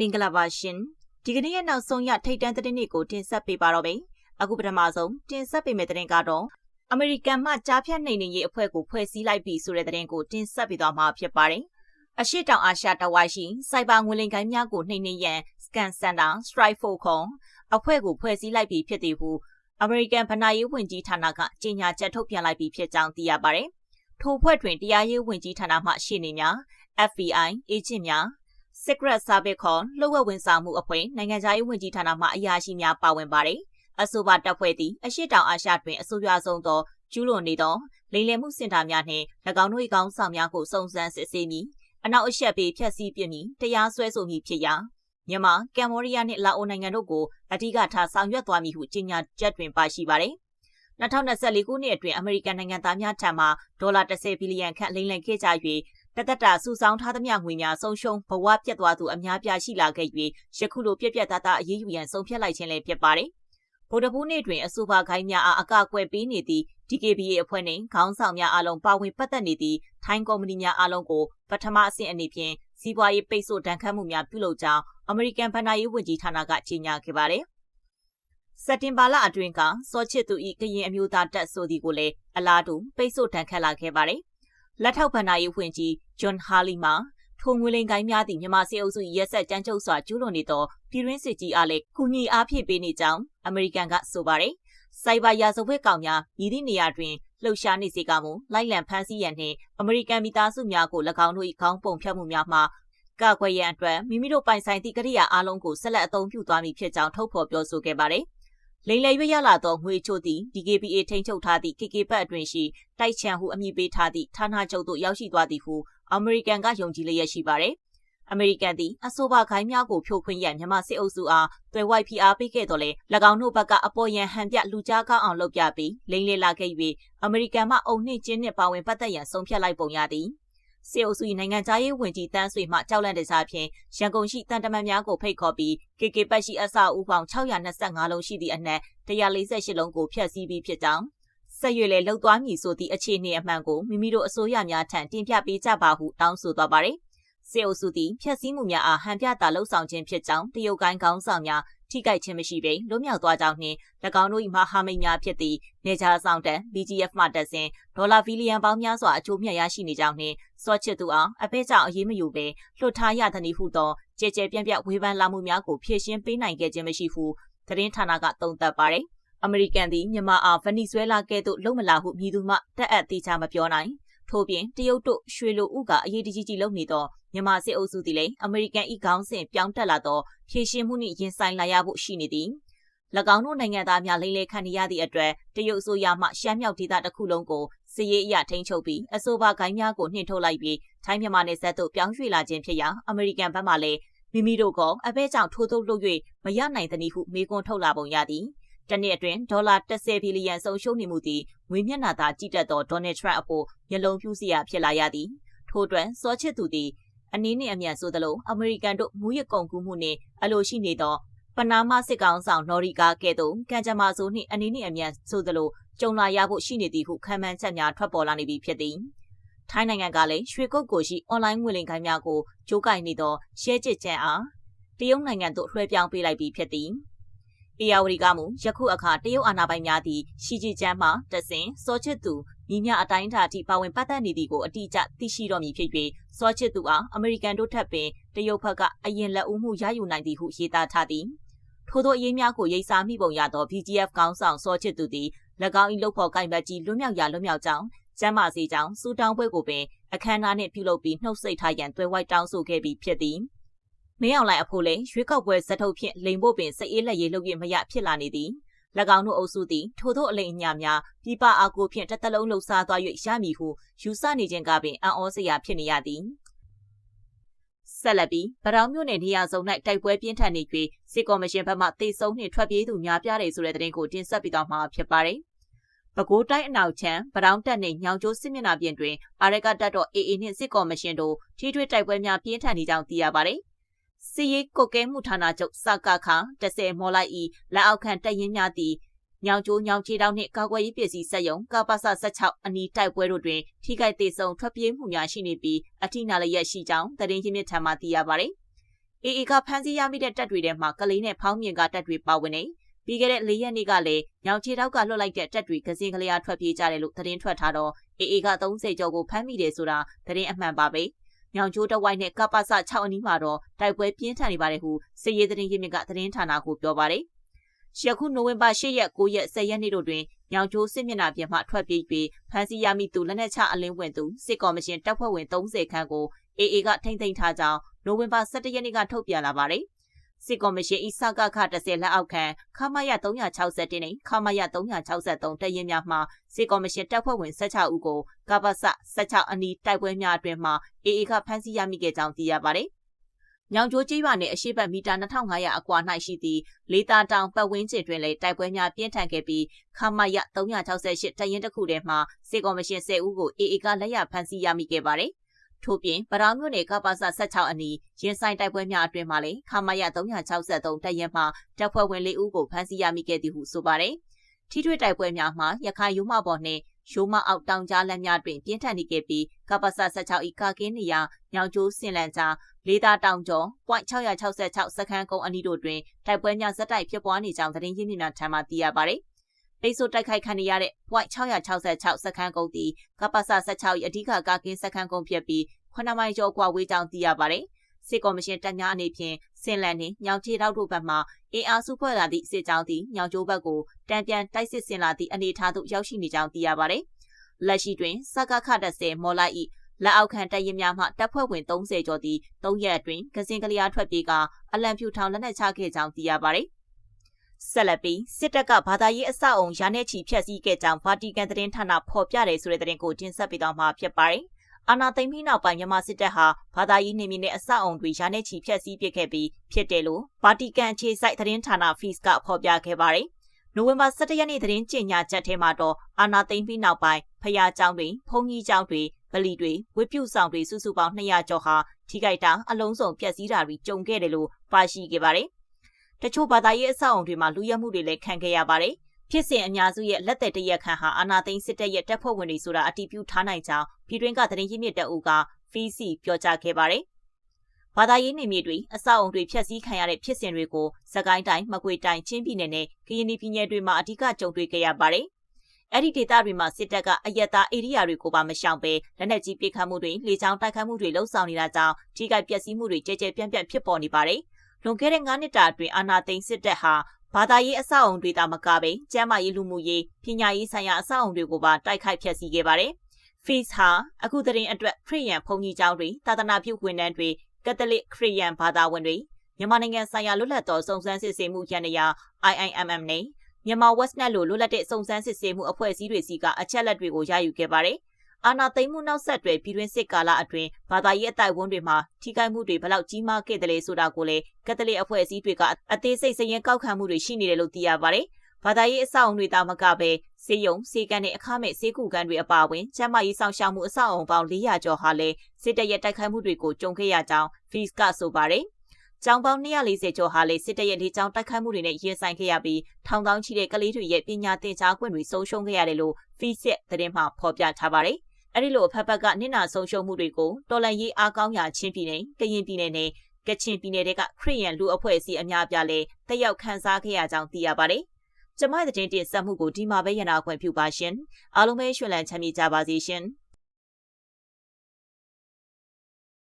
မင်္ဂလာပါရှင်ဒီကနေ့ရဲ့နောက်ဆုံးရထိတ်တန့်သတင်းတွေကိုတင်ဆက်ပေးပါတော့မယ်အခုပထမဆုံးတင်ဆက်ပေးမယ့်သတင်းကတော့အမေရိကန်မှကြားဖြတ်နှိမ်နင်းရေးအဖွဲ့ကိုဖွဲ့စည်းလိုက်ပြီဆိုတဲ့သတင်းကိုတင်ဆက်ပေးသွားမှာဖြစ်ပါတယ်အရှိတောင်အာရှတဝိုင်းရှိစိုက်ဘာငွေလိမ်ကိုင်းများကိုနှိမ်နင်းရန် Scan Center Strike Force ခုံအဖွဲ့ကိုဖွဲ့စည်းလိုက်ပြီဖြစ်သည်ဟုအမေရိကန်ဗဏ္ဍာရေးဝန်ကြီးဌာနကကြေညာချက်ထုတ်ပြန်လိုက်ပြီဖြစ်ကြောင်းသိရပါတယ်ထိုဖွဲ့တွင်တရားရေးဝန်ကြီးဌာနမှရှေ့နေများ FBI အေဂျင့်များ Secret Service ခေါ်လှုပ်ဝက်ဝန်ဆောင်မှုအဖွဲ့နိုင်ငံခြားရေးဝန်ကြီးဌာနမှအရာရှိများပါဝင်ပါတယ်။အဆိုပါတပ်ဖွဲ့သည်အရှိတောင်အာရှတွင်အဆိုပြဆုံးသောကျူးလွန်နေသောလိမ်လည်မှုစင်တာများနှင့်၎င်းတို့၏ကောင်းဆောင်များကိုစုံစမ်းစစ်ဆေးမည်။အနောက်အရှက်ပေးဖျက်ဆီးပြမည်တရားစွဲဆိုမည်ဖြစ်ရာမြန်မာ၊ကမ်ဘောဒီးယားနှင့်လာအိုနိုင်ငံတို့ကိုအဓိကထားဆောင်ရွက်သွားမည်ဟုကြေညာချက်တွင်ပါရှိပါတယ်။2024ခုနှစ်အတွင်းအမေရိကန်နိုင်ငံသားများထံမှဒေါ်လာ10ဘီလီယံခန့်လိမ်လည်ခဲ့ကြ၍ တသက်တာစုဆောင်းထားသမျှငွေများဆုံးရှုံးဘဝပြတ်သွားသူအများပြားရှိလာခဲ့၍ယခုလိုပြက်ပြက်သားသားအရေးယူရန်ဆုံးဖြတ်လိုက်ခြင်းလည်းဖြစ်ပါတယ်။ဗုဒ္ဓဘုနေ့တွင်အဆိုပါခိုင်းများအားအကာအကွယ်ပေးနေသည့် DKBA အဖွဲ့နှင့်ခေါင်းဆောင်များအားလုံးပါဝင်ပတ်သက်နေသည့်ထိုင်းကုမ္ပဏီများအားလုံးကိုပထမအဆင့်အနေဖြင့်စီးပွားရေးပိတ်ဆို့ဒဏ်ခတ်မှုများပြုလုပ်ကြောင်းအမေရိကန်ဗဏ္ဍာရေးဝန်ကြီးဌာနကကြေညာခဲ့ပါတယ်။စက်တင်ဘာလအတွင်းကစောချစ်သူ၏ကရင်အမျိုးသားတပ်ဆိုသည်ကိုလည်းအလားတူပိတ်ဆို့ဒဏ်ခတ်လာခဲ့ပါတယ် လက်ထောက်ဗဏ္ဍာရေးဝန်ကြီးဂျွန်ဟာလီမှာထိုငွေလိမ်ကိုင်းများသည့်မြန်မာစစ်အုပ်စုရက်ဆက်ကြမ်းကြုတ်စွာကျူးလွန်နေသောပြည်တွင်းစစ်ကြီးအားလည်းကူညီအားဖြည့်ပေးနေကြောင်းအမေရိကန်ကဆိုပါတယ်။စိုက်ဘာရာဇဝတ်ကောင်များမြည်သည့်နေရာတွင်လှုပ်ရှားနေစေကမူလိုက်လံဖမ်းဆီးရန်နှင့်အမေရိကန်မိသားစုများကို၎င်းတို့၏ခေါင်းပုံဖြတ်မှုများမှကာကွယ်ရန်အတွက်မိမိတို့ပိုင်ဆိုင်သည့်ကရိယာအလုံးကိုဆက်လက်အသုံးပြုသွားမည်ဖြစ်ကြောင်းထုတ်ဖော်ပြောဆိုခဲ့ပါတယ်။ လိမ်လည်၍ရလာသောငွေချို့သည် DKBA ထိန်းချုပ်ထားသည့် KK ဘတ်အတွင်ရှိတိုက်ချန်ဟုအမည်ပေးထားသည့်ဌာနချုပ်သို့ရောက်ရှိသွားသည်ဟုအမေရိကန်ကယုံကြည်လျက်ရှိပါသည်အမေရိကန်သည်အဆိုပါခိုင်းများကိုဖြိုခွင်းရန်မြန်မာစစ်အုပ်စုအားသွယ်ဝိုက်ဖိအားပေးခဲ့တော်လဲ၎င်းတို့ဘက်ကအပေါ်ယံဟန်ပြလူကြားကောင်းအောင်လုပ်ပြပြီးလိမ့်လေလာခဲ့၍အမေရိကန်မှအုံနှင့်ကျင်းနှင့်ပါဝင်ပတ်သက်ရန်ဆုံးဖြတ်လိုက်ပုံရသည် စေအုပ်စု၏နိုင်ငံသားရေးဝန်ကြီးတန်းဆွေမှကြောက်လန့်တဲ့စားဖြင့်ရန်ကုန်ရှိတန်တမန်များကိုဖိတ်ခေါ်ပြီး KK ပတ်ရှိအစအဦးပေါင်း625လုံးရှိသည့်အနက်148လုံးကိုဖျက်ဆီးပြီးဖြစ်ကြောင်းဆက်ရွယ်လေလှုပ်သွားမည်ဆိုသည့်အခြေအနေအမှန်ကိုမိမိတို့အစိုးရများထံတင်ပြပေးကြပါဟုတောင်းဆိုသွားပါတယ်။ စေအုပ်စုသည်ဖျက်ဆီးမှုများအားဟန်ပြတာလှုပ်ဆောင်ခြင်းဖြစ်ကြောင်းတရုတ်ကိုင်းကောင်းဆောင်များထိခိုက်ခြင်းမရှိပေလွတ်မြောက်သွားကြောင်းနှင့်၎င်းတို့၏မဟာမိတ်များဖြစ်သည့်နေဂျာဆောင်တန် BGF မှတက်စဉ်ဒေါ်လာဘီလီယံပေါင်းများစွာအကျိုးမြတ်ရရှိနေကြောင်းနှင့်စောချစ်သူအောင်အဖေကြောင့်အရေးမယူဘဲလွှတ်ထားရသနည်းဟုသောကြဲကြဲပြန့်ပြန့်ဝေဖန်လာမှုများကိုဖြည့်ရှင်းပေးနိုင်ခဲ့ခြင်းမရှိဟုသတင်းဌာနကသုံးသပ်ပါတယ်။အမေရိကန်သည်မြန်မာအားဗနီဇွဲလားကဲ့သို့လုံမလာဟုမြည်သူမှတက်အပ်သေးချမပြောနိုင်။ထို့ပြင်တရုတ်တို့ရွှေလိုဥကအရေးတကြီးကြီးလုပ်နေသော မြန်မာစစ်အုပ်စုသည်လည်းအမေရိကန်၏ခေါင်းစဉ်ပြောင်းတက်လာသောဖြည့်ရှင်းမှုနှင့်ရင်ဆိုင်လာရဖို့ရှိနေသည်၎င်းတို့နိုင်ငံသားများလိမ့်လေခံနေရသည့်အတွက်တရုတ်အစိုးရမှရှမ်းမြောက်ဒေသတစ်ခုလုံးကိုစစ်ရေးအရထိန်းချုပ်ပြီးအဆိုပါဂိုင်းများကိုနှင်ထုတ်လိုက်ပြီးထိုင်းမြန်မာနယ်စပ်သို့ပြောင်းရွှေ့လာခြင်းဖြစ်ရာအမေရိကန်ဘက်မှလည်းမိမိတို့ကအဘဲကြောင့်ထိုးထုတ်လုပ်၍မရနိုင်သနည်းဟုမေးခွန်းထုတ်လာပုံရသည်တနေ့အတွင်းဒေါ်လာ30ဘီလီယံဆုံးရှုံးနေမှုသည်ငွေမျက်နှာသာကြည့်တတ်သောဒေါ်နယ်ထရန့်အပေါ်မျက်လုံးပြူးစရာဖြစ်လာရသည်ထို့အတွက်စောချစ်သူသည် အနည်းနှင့်အမြန်ဆိုသလိုအမေရိကန်တို့မူရကုန်ကူးမှုနှင့်အလိုရှိနေသောပနာမစစ်ကောင်ဆောင်နော်ရီကာကဲ့သို့ကံကြမ္မာဆိုနှင့်အနည်းနှင့်အမြန်ဆိုသလိုကြုံလာရဖို့ရှိနေသည်ဟုခံမှန်းချက်များထွက်ပေါ်လာနေပြီဖြစ်သည်ထိုင်းနိုင်ငံကလည်းရွှေကုတ်ကိုရှိအွန်လိုင်းငွေလိမ်ခိုင်းများကိုကြိုးကိုင်နေသောရှဲကျစ်ချန်အားတရုတ်နိုင်ငံသို့လွှဲပြောင်းပေးလိုက်ပြီးဖြစ်သည်။အေယာဝတီကမူယခုအခါတရုတ်အာဏာပိုင်များသည့်ရှီဂျီကျန်းမှတဆင်စောချစ်သူ မိမြအတိုင်းအတာအထိပါဝင်ပတ်သက်နေသည်ကိုအတိအကျသိရှိတော်မူဖြစ်၍စောချစ်သူအားအမေရိကန်တို့ထပ်ပင်တရုတ်ဘက်ကအရင်လက်ဦးမှုရယူနိုင်သည်ဟုရေးသားထားသည်။ထို့သောအရေးများကိုရိပ်စာမိပုံရသော BGF ကောင်းဆောင်စောချစ်သူသည်၎င်း၏လုပ်ဖော်ကိုင်ဘတ်ကြီးလွတ်မြောက်ရာလွတ်မြောက်ကြောင်းကျမ်းမာစေကြောင်းစူတောင်းပွဲကိုပင်အခမ်းအနားနှင့်ပြုလုပ်ပြီးနှုတ်ဆက်ထားရန်သွဲဝိုက်တောင်းဆိုခဲ့ပြီးဖြစ်သည်မင်းအောင်လိုက်အဖို့လည်းရွေးကောက်ပွဲဇက်ထုတ်ဖြင့်လိန်ဖို့ပင်စိတ်အေးလက်ရေးလုပ်ရမရဖြစ်လာနေသည်၎ င်းတို့အုပ်စုသည်ထိုသောအလိမ်အညာများပြပအားကိုဖြင့်တစ်သလုံးလှုပ်ရှားသွား၍ရမည်ဟုယူဆနေခြင်းကပင်အံ့ဩစရာဖြစ်နေရသည်ဆက်လက်ပြီးဗရောင်းမြို့နယ်နေရာစုံ၌တိုက်ပွဲပြင်းထန်နေ၍စစ်ကော်မရှင်ဘက်မှတေဆုံးနှင့်ထွက်ပြေးသူများပြားတယ်ဆိုတဲ့သတင်းကိုတင်ဆက်ပေးသွားမှာဖြစ်ပါတယ်။ပဲခူးတိုင်းအနောက်ချမ်းဗရောင်းတက်နှင့်ညောင်ကျိုးစစ်မျက်နှာပြင်တွင်အာရကတက်တော် AA နှင့်စစ်ကော်မရှင်တို့ထိထွေးတိုက်ပွဲများပြင်းထန်နေကြောင်းသိရပါတယ်။ စီရေးကုတ်ကဲမှုဌာနချုပ်စကခ10မော်လိုက်ဤလက်အောက်ခံတပ်ရင်းများသည့်ညောင်ကျိုးညောင်ချေတောင်းနှင့်ကာကွယ်ရေးပစ္စည်းစက်ယုံကပ္ပစ16အနီးတိုက်ပွဲတို့တွင် ထိခိုက်ဒေဆုံးထွက်ပြေးမှုများရှိနေပြီးအထိနာလျက်ရှိကြောင်းသတင်းရင်းမြစ်ထံမှသိရပါသည် AA ကဖမ်းဆီးရမိတဲ့တပ်တွေထဲမှာကလေးနဲ့ဖောင်းမြင်ကတပ်တွေပါဝင်နေပြီးခဲ့တဲ့၄ရက်နေ့ကလည်းညောင်ချေတောက်ကလွှတ်လိုက်တဲ့တပ်တွေကစင်ကလေးအားထွက်ပြေးကြတယ်လို့သတင်းထွက်ထားတော့ AA က30ကျော်ကိုဖမ်းမိတယ်ဆိုတာသတင်းအမှန်ပါပဲ။ ညောင်ချိုးတဝိုက်နဲ့ကပ္ပစ6အနီးမှာတော့တိုက်ပွဲပြင်းထန်နေပါတယ်ဟုစစ်ရေးသတင်းရင်းမြစ်ကသတင်းဌာနကိုပြောပါတယ်။ယခုနိုဝင်ဘာ10ရက်9ရက်10ရက်နေ့တို့တွင်ညောင်ချိုးစစ်မျက်နှာပြင်မှထွက်ပြေးပြီးဖမ်းဆီးရမိသူလက်နက်ချအလင်းဝင်သူစစ်ကော်မရှင်တပ်ဖွဲ့ဝင်30ခန့်ကို AA ကထိမ့်သိမ်းထားကြောင်းနိုဝင်ဘာ17ရက်နေ့ကထုတ်ပြန်လာပါတယ်။ စစ်ကော်မရှင်ဤစကခ10လက်အောက်ခံခမရ361နဲ့ခမရ363တရင်များမှစစ်ကော်မရှင်တပ်ဖွဲ့ဝင်16ဦးကိုကပ္ပစ16အနီးတိုက်ပွဲများအတွင်မှအေအေကဖမ်းဆီးရမိခဲ့ကြောင်းသိရပါတယ်။ညောင်ကျိုးကြီးရွာနှင့်အရှိတ်မီတာ2500အကွာ၌ရှိသည့်လေးတာတောင်ပတ်ဝန်းကျင်တွင်လည်းတိုက်ပွဲများပြင်းထန်ခဲ့ပြီးခမရ368တရင်တစ်ခုထဲမှစစ်ကော်မရှင်10ဦးကိုအေအေကလက်ရဖမ်းဆီးရမိခဲ့ပါတယ်။ ထို့ပြင်ပရောင်းမြို့နယ်ကပ္ပစ16အနီးရင်ဆိုင်တိုက်ပွဲများအတွင်မှာလည်းခမာရ363တပ်ရဲမှတပ်ဖွဲ့ဝင်၄ဦးကိုဖမ်းဆီးရမိခဲ့သည်ဟုဆိုပါတယ်။ထိထွေတိုက်ပွဲများမှာရခိုင်ရိုးမပေါ်နှင့်ရိုးမအောက်တောင်ကြားလမ်းများတွင်ပြင်းထန်နေခဲ့ပြီးကပ္ပစ16ဤကာကင်းနေရာညောင်ကျိုးစင်လန်ကြားလေးသားတောင်ကျော် .666 စခန်းကုန်းအနီးတို့တွင်တိုက်ပွဲများဇက်တိုက်ဖြစ်ပွားနေကြောင်းသတင်းရင်းမြစ်များထံမှသိရပါတယ်။ ပိတ်ဆို့တိုက်ခိုက်ခံရတဲ့ .666 စခန်းကုန်းတီကပ္ပစ16၏အဓိကကာကင်းစခန်းကုန်းဖြစ်ပြီး9မိုင်ကျော်ကွာဝေးကြောင်းသိရပါတယ်။စစ်ကော်မရှင်တပ်များအနေဖြင့်စင်လန်နှင့်ညောင်ချေတောက်တို့ဘက်မှအင်အားစုဖွဲ့လာသည့်စစ်ကြောင်းသည်ညောင်ကျိုးဘက်ကိုတံပြန်တိုက်စစ်ဆင်လာသည့်အနေအထားသို့ရောက်ရှိနေကြောင်းသိရပါတယ်။လက်ရှိတွင်စကခ10မော်လိုက်၏လက်အောက်ခံတပ်ရင်းများမှတပ်ဖွဲ့ဝင်30ကျော်သည့်၃ရက်အတွင်းကစင်ကလျာထွက်ပြေးကအလံဖြူထောင်လက်နက်ချခဲ့ကြောင်းသိရပါတယ်။ ဆက်လက်ပြီးစစ်တပ်ကဘာသာရေးအဆောက်အုံရာနဲ့ချီဖျက်ဆီးခဲ့ကြောင်းဗာတီကန်သတင်းဌာနဖော်ပြတယ်ဆိုတဲ့သတင်းကိုတင်ဆက်ပေးသွားမှာဖြစ်ပါတယ်။အာနာသိမ့်ပြီးနောက်ပိုင်းမြန်မာစစ်တပ်ဟာဘာသာရေးနေမည်နဲ့အဆောက်အုံတွေရာနဲ့ချီဖျက်ဆီးပစ်ခဲ့ပြီးဖြစ်တယ်လို့ဗာတီကန်အခြေစိုက်သတင်းဌာန Fees ကဖော်ပြခဲ့ပါတယ်။နိုဝင်ဘာ17ရက်နေ့သတင်းကြေညာချက်ထဲမှာတော့အာနာသိမ့်ပြီးနောက်ပိုင်းဖျားကျောင်းတွေဖုန်ကြီးကျောင်းတွေဗလီတွေဝိပုဆောင်တွေစုစုပေါင်း200ကျော်ဟာထိခိုက်တာအလုံးစုံပျက်စီးတာတွေကြုံခဲ့တယ်လို့ပါရှိခဲ့ပါတယ် တချို့ဘာသာရေးအဆောက်အုံတွေမှာလူရဲမှုတွေလည်းခံခဲ့ရပါတယ်။ဖြစ်စဉ်အများစုရဲ့လက်သက်တရက်ခန့်ဟာအာနာသိန်းစစ်တပ်ရဲ့တပ်ဖွဲ့ဝင်တွေဆိုတာအတည်ပြုထားနိုင်ကြောင်းပြည်တွင်းကသတင်းရင်းမြစ်တအုပ်ကဖီစီပြောကြားခဲ့ပါတယ်။ဘာသာရေးနေမြေတွေအဆောက်အုံတွေဖျက်ဆီးခံရတဲ့ဖြစ်စဉ်တွေကိုစကိုင်းတိုင်းမကွေတိုင်းချင်းပြည်နယ်နဲ့ကရင်ပြည်နယ်တွေမှာအဓိကကြုံတွေ့ခဲ့ရပါတယ်။အဲ့ဒီဒေသတွေမှာစစ်တပ်ကအယက်သားဧရိယာတွေကိုပါမရှောင်ပဲလက်နက်ကြီးပစ်ခတ်မှုတွေလေကြောင်းတိုက်ခိုက်မှုတွေလှုံ့ဆော်နေတာကြောင့်ထိခိုက်ပျက်စီးမှုတွေကြဲကြဲပြန့်ပြန့်ဖြစ်ပေါ်နေပါတယ်။ လွန်ခဲ့တဲ့9နှစ်တာအတွင်းအာဏာသိမ်းစစ်တပ်ဟာဘာသာရေးအဆောက်အုံတွေတာမကပဲကျန်းမာရေးလူမှုရေးပညာရေးဆိုင်ရာအဆောက်အုံတွေကိုပါတိုက်ခိုက်ဖျက်ဆီးခဲ့ပါတယ်။ Fees ဟာအခုတရင်အတွက်ခရစ်ယာန်ဘုန်းကြီးကျောင်းတွေသာသနာပြုဝန်ထမ်းတွေကက်သလစ်ခရစ်ယာန်ဘာသာဝင်တွေမြန်မာနိုင်ငံဆိုင်ရာလွတ်လပ်သောစုံစမ်းစစ်ဆေးမှုရန်ရာ IIMM နဲ့မြန်မာ Westnet လိုလွတ်လပ်တဲ့စုံစမ်းစစ်ဆေးမှုအဖွဲ့အစည်းတွေစီကအချက်လက်တွေကိုရယူခဲ့ပါတယ် အာနာသိမ့်မှုနောက်ဆက်တွဲပြည်တွင်းစစ်ကာလအတွင်းဘာသာရေးအတိုက်ဝန်းတွေမှာထိခိုက်မှုတွေဘလောက်ကြီးမားခဲ့တယ်လဲဆိုတာကိုလည်းကက်သလစ်အဖွဲ့အစည်းတွေကအသေးစိတ်စရင်ကောက်ခံမှုတွေရှိနေတယ်လို့သိရပါတယ်။ဘာသာရေးအဆောက်အုံတွေတာမကပဲစေယုံစေကန်နဲ့အခမဲ့စေကူကန်တွေအပါအဝင်ကျန်းမာရေးဆောင်ရှောက်မှုအဆောက်အုံပေါင်း400ကျော်ဟာလည်းစစ်တပ်ရဲ့တိုက်ခိုက်မှုတွေကိုကြုံခဲ့ရကြောင်း Fees ကဆိုပါတယ်။ကျောင်းပေါင်း240ကျော်ဟာလည်းစစ်တပ်ရဲ့ဒီကျောင်းတိုက်ခိုက်မှုတွေနဲ့ရင်ဆိုင်ခဲ့ရပြီးထောင်တောင်းချီတဲ့ကလေးတွေရဲ့ပညာသင်ကြားခွင့်တွေဆုံးရှုံးခဲ့ရတယ်လို့ Fees ရဲ့သတင်းမှာဖော်ပြထားပါတယ်။ အဲ့ဒီလိုအဖက်ဖက်ကနစ်နာဆုံးရှုံးမှုတွေကိုတော်လန်ရေးအားကောင်းရာချင်းပြည်နယ်ကရင်ပြည်နယ်နဲ့ကချင်ပြည်နယ်တွေကခရီးရန်လူအဖွဲ့အစည်းအများပြားလဲတက်ရောက်ခန်းစားခဲ့ရကြောင်းသိရပါတယ်။ကျမတဲ့တင်တင်ဆက်မှုကိုဒီမှာပဲရနာခွင့်ပြုပါရှင်။အားလုံးပဲရွှင်လန်းချမ်းမြေ့ကြပါစေရှင်။